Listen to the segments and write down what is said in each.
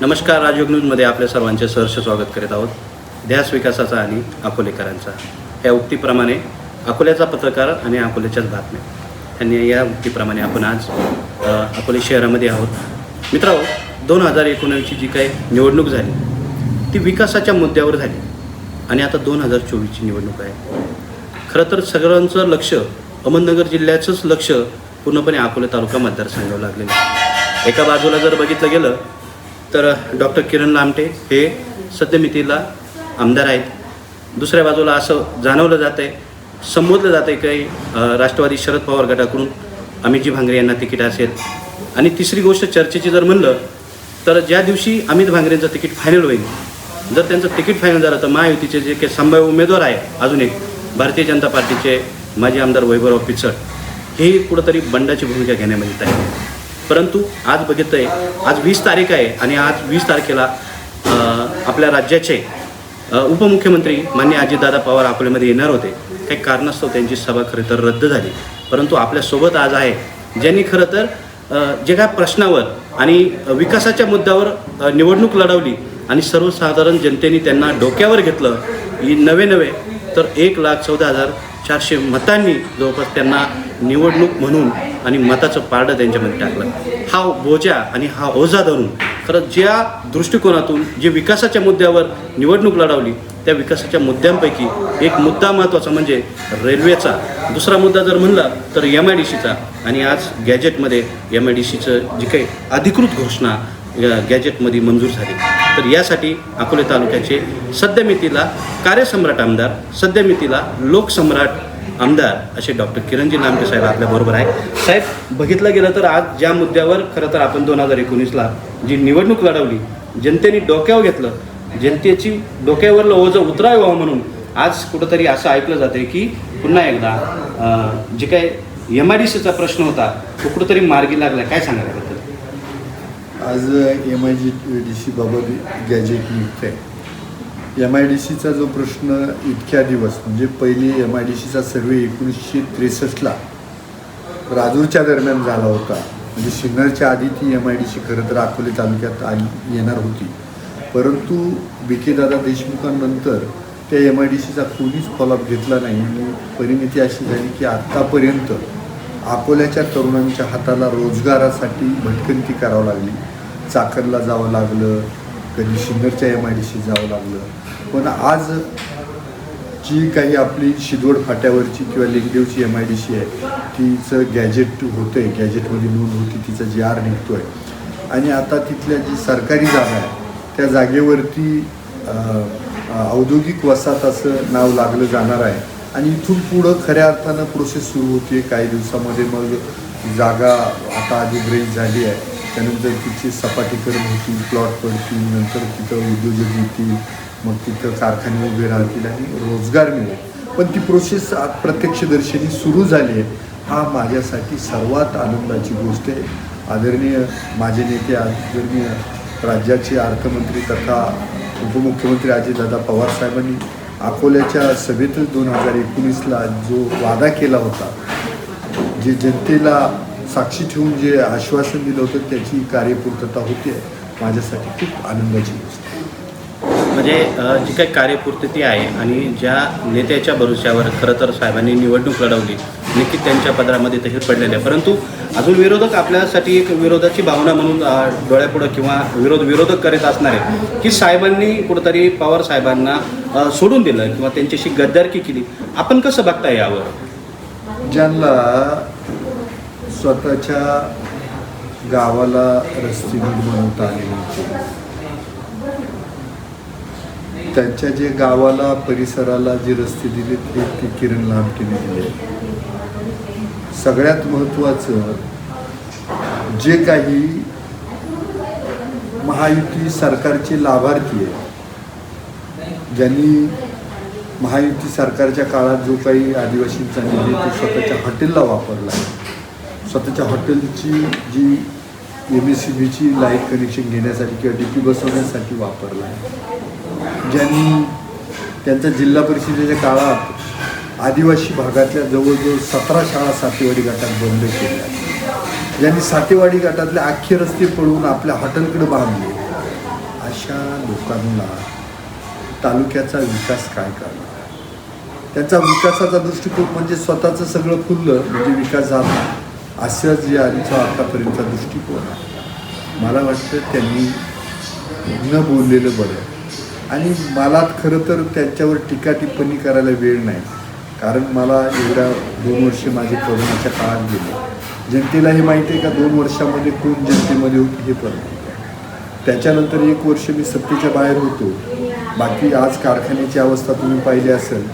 नमस्कार राजयोग न्यूजमध्ये आपल्या सर्वांचे सहर्ष स्वागत करीत आहोत. ध्यास विकासाचा आणि अकोलेकरांचा. या उक्तीप्रमाणे अकोल्याचा पत्रकार आणि अकोल्याच्याच बातम्या. आणि या उक्तीप्रमाणे आपण आज अकोले शहरामध्ये आहोत. मित्रांनो दोन हजार एकोणावीसची जी काही निवडणूक झाली ती विकासाच्या मुद्द्यावर झाली. आणि आता दोन हजार चोवीसची निवडणूक आहे. खरं तर सगळ्यांचं लक्ष अहमदनगर जिल्ह्याचंच लक्ष पूर्णपणे अकोले तालुका मतदारसंघावर लागलेलं आहे. एका बाजूला जर बघितलं गेलं तर डॉक्टर किरण लामटे हे सद्यमितीला आमदार आहेत. दुसऱ्या बाजूला असं जाणवलं जातं आहे संबोधलं जातं आहे काही राष्ट्रवादी शरद पवार गटाकडून अमितजी भांगरे यांना तिकीट असेल. आणि तिसरी गोष्ट चर्चेची जर म्हणलं तर ज्या दिवशी अमित भांगरेंचं तिकीट फायनल होईल जर त्यांचं तिकीट फायनल झालं तर महायुतीचे जे काही संभाव्य उमेदवार आहे अजून एक भारतीय जनता पार्टीचे माजी आमदार वैभवराव पिचड हे कुठंतरी बंडाची भूमिका घेण्यामध्ये तयार आहे परंतु आज बघितलं आहे आज वीस तारीख आहे आणि आज वीस तारखेला आपल्या राज्याचे उपमुख्यमंत्री मान्य अजितदादा पवार अकोल्यामध्ये येणार होते. काही कारणास्तव त्यांची सभा खरं तर रद्द झाली. परंतु आपल्यासोबत आज आहे ज्यांनी खरं तर जे काय प्रश्नावर आणि विकासाच्या मुद्द्यावर निवडणूक लढवली आणि सर्वसाधारण जनतेने त्यांना डोक्यावर घेतलं ही नवे नवे तर एक लाख चौदा हजार चारशे मतांनी जवळपास त्यांना निवडणूक म्हणून आणि मताचं पारडं त्यांच्यामध्ये टाकलं. हा बोजा आणि हा ओझा धरून खरं ज्या दृष्टिकोनातून जे विकासाच्या मुद्द्यावर निवडणूक लढवली त्या विकासाच्या मुद्द्यांपैकी एक मुद्दा महत्त्वाचा म्हणजे रेल्वेचा. दुसरा मुद्दा जर म्हणला तर एम आय डी सीचा आणि आज गॅजेटमध्ये एम आय डी सीचं जी काही अधिकृत घोषणा या गॅजेटमध्ये मंजूर झाली. तर यासाठी अकोले तालुक्याचे सद्यमितीला कार्यसम्राट आमदार सद्यमितीला लोकसम्राट आमदार असे डॉक्टर किरणजी नामके साहेब आपल्याबरोबर आहे. साहेब बघितलं गेलं तर आज ज्या मुद्द्यावर खरं तर आपण दोन हजार एकोणीसला जी निवडणूक लढवली जनतेने डोक्यावर घेतलं जनतेची डोक्यावरलं ओझं उतरावं म्हणून आज कुठंतरी असं ऐकलं जाते की पुन्हा एकदा जे काय एम आय डी सीचा प्रश्न होता तो कुठंतरी मार्गी लागला काय सांगायला त्याबद्दल आज M I G D C बाबत गॅजेट नियुक्त आहे एम आय डी सीचा जो प्रश्न इतक्या दिवस म्हणजे पहिली एम आय डी सीचा सर्वे एकोणीसशे त्रेसष्टला राजूरच्या दरम्यान झाला होता. म्हणजे सिन्नरच्या आधी ती एम आय डी सी खरं तर अकोले तालुक्यात आली येणार होती. परंतु बी के दादा देशमुखांनंतर त्या एम आय डी सीचा कोणीच फॉलोअप घेतला नाही आणि परिमिती अशी झाली की आत्तापर्यंत अकोल्याच्या तरुणांच्या हाताला रोजगारासाठी भटकंती करावं लागली. चाकरला जावं लागलं कधी सिन्नरच्या एम आय डी सी जावं लागलं. पण आज जी काही आपली शिदवड फाट्यावरची किंवा लिंगदेवची एम आय डी सी आहे तिचं गॅजेट होतं आहे गॅजेटमध्ये नोंद होती तिचा जी आर निघतो आहे आणि आता तिथल्या जी सरकारी जागा आहे त्या जागेवरती औद्योगिक वसाहत असं नाव लागलं जाणार आहे. आणि इथून पुढं खऱ्या अर्थानं प्रोसेस सुरू होते काही दिवसामध्ये मग जागा आता अधिग्रहित झाली आहे. त्यानंतर तिची सपाटीकरण होतील प्लॉट पडतील नंतर तिथं उद्योजक येतील मग तिथं कारखाने उभे राहतील आणि रोजगार मिळेल. पण ती प्रोसेस प्रत्यक्षदर्शनी सुरू झाली आहे. हा माझ्यासाठी सर्वात आनंदाची गोष्ट आहे. आदरणीय माझे नेते आदरणीय राज्याचे अर्थमंत्री तथा उपमुख्यमंत्री अजितदादा पवार साहेबांनी अकोल्याच्या सभेतच दोन हजार एकोणीसला जो वादा केला होता जे जनतेला साक्षी ठेवून जे आश्वासन दिलं होतं त्याची कार्यपूर्तता होते. माझ्यासाठी खूप आनंदाची गोष्ट. म्हणजे जी काही कार्यपूर्ती आहे आणि ज्या नेत्याच्या भरोश्यावर खरं तर साहेबांनी निवडणूक लढवली नक्कीच त्यांच्या पदरामध्ये तसे पडलेले आहे. परंतु अजून विरोधक आपल्यासाठी एक विरोधाची भावना म्हणून डोळ्यापुढं किंवा विरोध विरोधक करीत असणार आहे की साहेबांनी कुठंतरी पवार साहेबांना सोडून दिलं किंवा त्यांच्याशी गद्दारकी केली. आपण कसं बघता यावर? ज्यांना स्वतःच्या गावाला रस्ते बनवता आले नव्हते त्यांच्या जे गावाला परिसराला जे रस्ते दिले ते ते किरण लांबटेने दिले. सगळ्यात महत्त्वाचं जे काही महायुती सरकारचे लाभार्थी आहे ज्यांनी महायुती सरकारच्या काळात जो काही आदिवासींचा निधी तो स्वतःच्या हॉटेलला वापरला आहे. स्वतःच्या हॉटेलची जी एम एस सी बीची लाइट कनेक्शन घेण्यासाठी किंवा डी पी बसवण्यासाठी वापरला आहे. ज्यांनी त्यांच्या जिल्हा परिषदेच्या काळात आदिवासी भागातल्या जवळजवळ सतरा शाळा सातेवाडी गटात बंद केल्या. ज्यांनी सातेवाडी गटातले अख्खे रस्ते पळवून आपल्या हॉटेलकडे बांधले. अशा लोकांना तालुक्याचा विकास काय करणार? त्यांचा विकासाचा दृष्टिकोन म्हणजे स्वतःचं सगळं खुललं म्हणजे विकास झाला. असं जे आधीचा आतापर्यंतचा दृष्टिकोन आहे मला वाटतं त्यांनी न बोललेलं बरं. आणि मला खरं तर त्यांच्यावर टीका टिप्पणी करायला वेळ नाही. कारण मला एवढ्या दोन वर्ष माझे कोरोनाच्या काळात गेले. जनतेला हे माहिती आहे का दोन वर्षामध्ये कोण जनतेमध्ये होती हे पण त्याच्यानंतर एक वर्ष मी सत्तेच्या बाहेर होतो. बाकी आज कारखान्याची अवस्था तुम्ही पाहिली असेल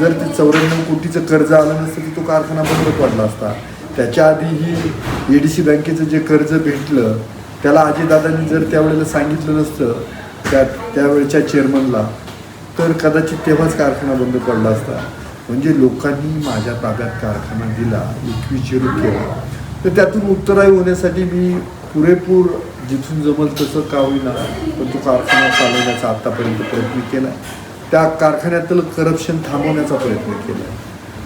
जर ते चौऱ्याण्णव कोटीचं कर्ज आलं नसतं तर तो कारखाना बंद पडला असता. त्याच्या आधीही ए डी सी बँकेचं जे कर्ज भेटलं त्याला अजितदादांनी जर त्यावेळेला सांगितलं नसतं त्या त्यावेळच्या चेअरमनला तर कदाचित तेव्हाच कारखाना बंद पडला असता. म्हणजे लोकांनी माझ्या ताब्यात कारखाना दिला एकवीस झिरो केला. तर त्यातून उत्तराई होण्यासाठी मी पुरेपूर जिथून जमल तसं का होईना पण तो कारखाना चालवण्याचा आत्तापर्यंत प्रयत्न केला. त्या कारखान्यातलं करप्शन थांबवण्याचा प्रयत्न केला.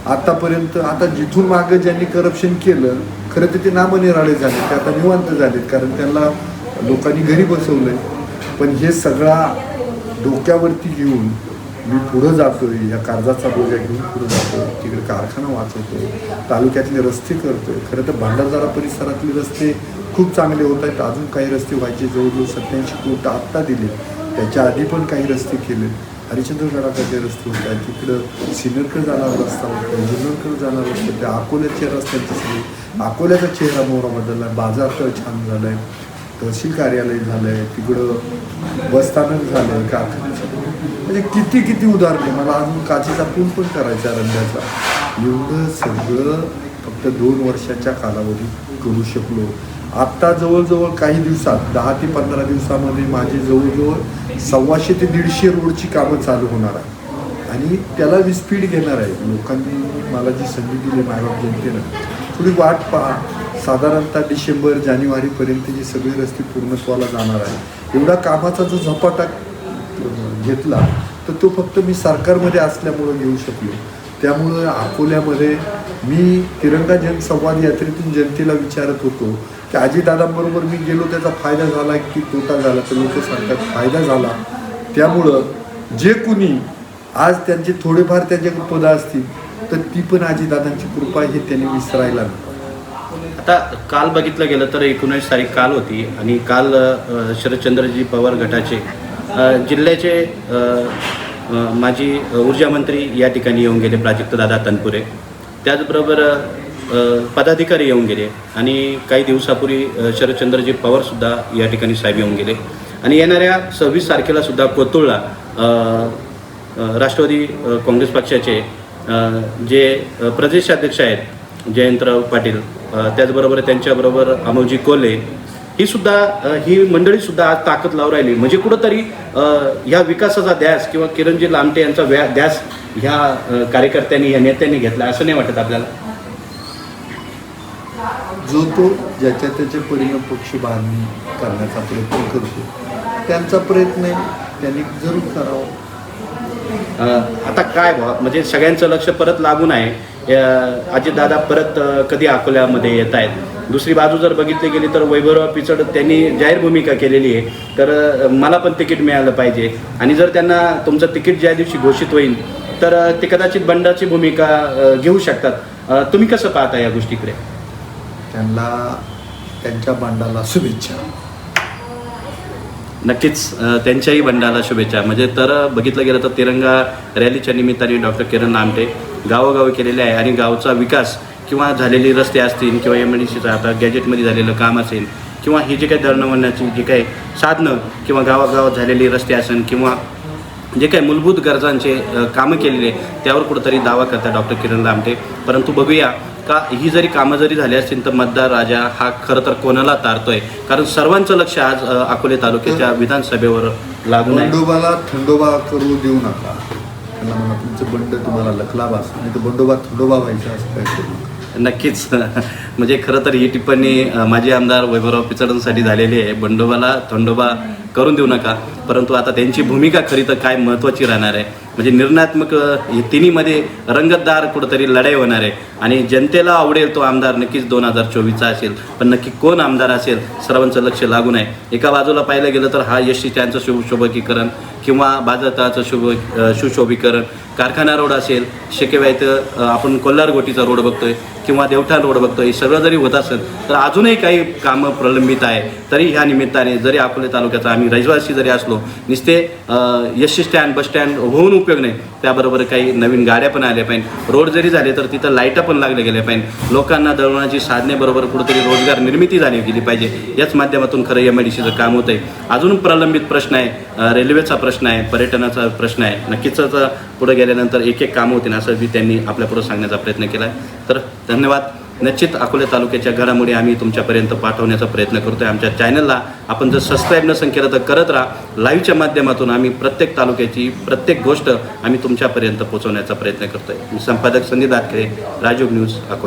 आतापर्यंत आता जिथून मागं ज्यांनी करप्शन केलं खरं तर ते नामनिराळे झाले ते आता निवांत झालेत कारण त्यांना लोकांनी घरी बसवलंय. पण हे सगळा डोक्यावरती घेऊन मी पुढं जातोय या कर्जाचा बोजा घेऊन पुढं जातोय तिकडे कारखाना वाचवतोय तालुक्यातले रस्ते करतोय. खरं तर भंडारदारा परिसरातले रस्ते खूप चांगले होत आहेत अजून काही रस्ते व्हायचे जवळजवळ सत्याऐंशी कोट आत्ता दिले त्याच्या आधी पण काही रस्ते केले हरिश्चंद्रगडाकडचे रस्ते होत तिकडं सिन्नरकडे जाणारा रस्ता होता जुन्नरकडे जाणारा रस्ता त्या अकोल्याच्या रस्त्यांची सगळी अकोल्याचा चेहरा मोहरा बदलला बाजार तर छान झाला आहे तहसील कार्यालय झालं आहे तिकडं बसस्थानक झालं आहे कारखाने म्हणजे किती किती उदाहरणे मला अजून काचेचा पूल पण करायचा रंगाचा एवढं सगळं फक्त दोन वर्षाच्या कालावधीत करू शकलो. आत्ता जवळजवळ काही दिवसात दहा ते पंधरा दिवसामध्ये माझी जवळजवळ सव्वाशे ते दीडशे रोडची कामं चालू होणार आहे आणि त्याला मी स्पीड घेणार आहे. लोकांनी मला जी संधी दिली मायबाप जनतेनं थोडी वाट पहा. साधारणतः डिसेंबर जानेवारीपर्यंत जे सगळे रस्ते पूर्णत्वाला जाणार आहे एवढा कामाचा जो झपाटा घेतला तर तो फक्त मी सरकारमध्ये असल्यामुळं घेऊ शकलो. त्यामुळं अकोल्यामध्ये मी तिरंगा जनसंवाद यात्रेतून जनतेला विचारत होतो त्या आजीदादांबरोबर मी गेलो त्याचा फायदा झाला की तोटा झाला तर लोक सांगतात फायदा झाला. त्यामुळं जे कुणी आज त्यांचे थोडेफार त्यांच्याकडे पदं असतील तर ती पण आजीदादांची कृपा हे त्यांनी विसरायला आता काल बघितलं गेलं तर एकोणीस तारीख काल होती आणि काल शरदचंद्रजी पवार गटाचे जिल्ह्याचे माजी ऊर्जा मंत्री या ठिकाणी येऊन गेले प्राजक्तदादा तनपुरे. त्याचबरोबर पदाधिकारी येऊन गेले आणि काही दिवसापूर्वी शरदचंद्रजी पवारसुद्धा या ठिकाणी साहेब येऊन गेले. आणि येणाऱ्या सव्वीस तारखेला सुद्धा कोतुळला राष्ट्रवादी काँग्रेस पक्षाचे जे प्रदेशाध्यक्ष आहेत जयंतराव पाटील त्याचबरोबर त्यांच्याबरोबर अमोजी कोल्हे ही सुद्धा ही मंडळी सुद्धा आज ताकद लावून राहिली. म्हणजे कुठंतरी ह्या विकासाचा ध्यास किंवा किरणजी लामटे यांचा व्या ध्यास ह्या कार्यकर्त्यांनी या नेत्यांनी घेतला असं नाही वाटत आपल्याला? जो तो ज्याच्या त्याच्या परिणाम पक्ष बांधणी करण्याचा प्रयत्न करतो त्यांचा प्रयत्न त्यांनी जरूर करावा. आता काय भाव म्हणजे सगळ्यांचं लक्ष परत लागून आहे. अजितदादा परत कधी अकोल्यामध्ये येत आहेत दुसरी बाजू जर बघितली गेली तर वैभवराव पिचड त्यांनी जाहीर भूमिका केलेली आहे. तर मला पण तिकीट मिळालं पाहिजे. आणि जर त्यांना तुमचं तिकीट ज्या दिवशी घोषित होईल तर ते कदाचित बंडाची भूमिका घेऊ शकतात. तुम्ही कसं पाहता या गोष्टीकडे? त्यांना त्यांच्या बंडाला शुभेच्छा. नक्कीच त्यांच्याही बंडाला शुभेच्छा. म्हणजे तर बघितलं गेलं तर तिरंगा रॅलीच्या निमित्ताने डॉक्टर किरण नामटे गावोगावी केलेले आहे आणि गावचा विकास किंवा झालेली रस्ते असतील किंवा एम डी सीचं आता गॅजेटमध्ये झालेलं काम असेल किंवा ही जी काही दळणवळणाची जी काही साधनं किंवा गावागावात झालेली रस्ते असेल किंवा जे काही मूलभूत गरजांचे कामं केलेले त्यावर कुठंतरी दावा करतात डॉक्टर किरण लामटे. परंतु बघूया का ही जरी कामं जरी झाली असतील तर मतदार राजा हा खरं तर कोणाला तारतोय? कारण सर्वांचं लक्ष आज अकोले तालुक्याच्या विधानसभेवर लागून बंडोबाला थंडोबा करू देऊ नका. त्यांना म्हणा तुमचं बंड तुम्हाला लखलाभ असं नाही तर बंडोबा थंडोबा व्हायचा असं काय करू नका. नक्कीच. म्हणजे खरं तर ही टिप्पणी माजी आमदार वैभवराव पिचडांसाठी झालेली आहे. बंडोबाला थंडोबा करून देऊ नका. परंतु आता त्यांची भूमिका खरी तर काय महत्त्वाची राहणार आहे? म्हणजे निर्णयात्मक तिन्हीमध्ये रंगतदार कुठंतरी लढाई होणार आहे. आणि जनतेला आवडेल तो आमदार नक्कीच दोन हजार चोवीसचा असेल. पण नक्की कोण आमदार असेल? सर्वांचं लक्ष लागून आहे एका बाजूला पाहिलं गेलं तर हा यशी त्यांचं शुभ शुभकीकरण. किंवा बाजाराचं शुभ सुशोभीकरण कारखाना रोड असेल शेकेवा इथं आपण कोल्हार गोटीचा रोड बघतोय किंवा देवठाण रोड बघतोय हे सगळं जरी होत असेल तर अजूनही काही कामं प्रलंबित आहे. तरी ह्या निमित्ताने जरी अकोले तालुक्याचा आम्ही रहिवासी जरी असलो नुसते यश स्टँड बस स्टँड होऊन उपयोग नाही. त्याबरोबर काही नवीन गाड्या पण आल्या पाहिजे. रोड जरी झाले तर तिथं लाईटं पण लागल्या गेल्या पाहिजे. लोकांना दळवण्याची साधनेबरोबर कुठेतरी रोजगार निर्मिती झाली गेली पाहिजे. याच माध्यमातून खरं एम आय डी सीचं काम होतं आहे अजून प्रलंबित प्रश्न आहे रेल्वेचा प्रश्न आहे पर्यटनाचा प्रश्न आहे. नक्कीच पुढे गेल्यानंतर एक एक कामं होतील असं बी त्यांनी आपल्यापुढे सांगण्याचा प्रयत्न केला आहे तर धन्यवाद. निश्चित अकोले तालुक्याच्या घडामोडी आम्ही तुमच्यापर्यंत पाठवण्याचा प्रयत्न करतोय. आमच्या चॅनलला आपण जर सबस्क्राईब नसेल केलं तर करत राहा. लाईव्हच्या माध्यमातून आम्ही प्रत्येक तालुक्याची प्रत्येक गोष्ट आम्ही तुमच्यापर्यंत पोहोचवण्याचा प्रयत्न करतोय. संपादक संदीप दातकरे राजू न्यूज अकोले.